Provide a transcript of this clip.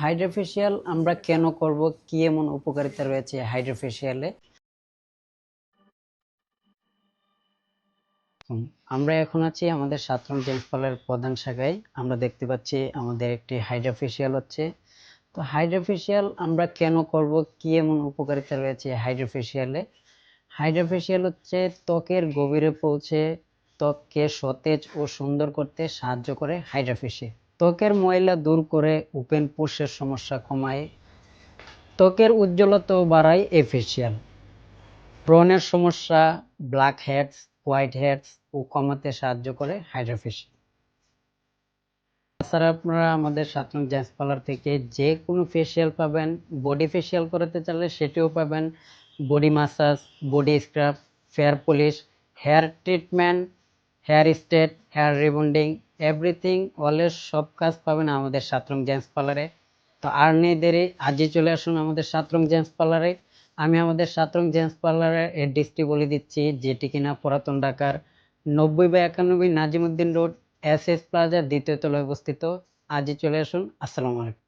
Hydrofacial আমরা কেন করব? কি এমন উপকারিতা রয়েছে হাইড্রোফেশিয়ালে? আমরা এখন আছি আমাদের সাতরং জেন্টস পার্লারের প্রধান শাখায়। আমরা দেখতে পাচ্ছি আমাদের একটি হাইড্রোফেশিয়াল হচ্ছে। তো হাইড্রোফেশিয়াল আমরা কেন করব? কি এমন উপকারিতা রয়েছে হাইড্রোফেশিয়ালে? হাইড্রোফেশিয়াল হচ্ছে ত্বকের গভীরে পৌঁছে ত্বককে সতেজ ও সুন্দর করতে সাহায্য করে হাইড্রোফেশিয়াল। ত্বকের ময়লা দূর করে ওপেন পোষের সমস্যা কমায়। ত্বকের উজ্জ্বলতাও বাড়ায় এ ফেশিয়াল ব্রণের সমস্যা, ব্ল্যাক হেডস, হোয়াইট হেডস ও কমাতে সাহায্য করে হাইড্রোফেশিয়াল। তাছাড়া আপনারা আমাদের সাতরং জেন্টস পার্লার থেকে যে কোনো ফেসিয়াল পাবেন বডি ফেশিয়াল করাতে চাইলে সেটিও পাবেন। Body massage body scrub fair polish hair treatment hair straight hair rebonding everything always সব কাজ পাবেন আমাদের সাতরং জেন্টস পার্লারে তো আর নেই দেরি, আজই চলে আসুন আমাদের সাতরং জেন্টস পার্লারে আমি আমাদের সাতরং জেন্টস পার্লারের অ্যাড্রেসটি বলে দিচ্ছি, যেটি কিনা পুরাতন ঢাকার নব্বই বা একানব্বই নাজিমুদ্দিন রোড এস এস প্লাজার দ্বিতীয় তলায় অবস্থিত। আজই চলে আসুন, আসসালামু আলাইকুম।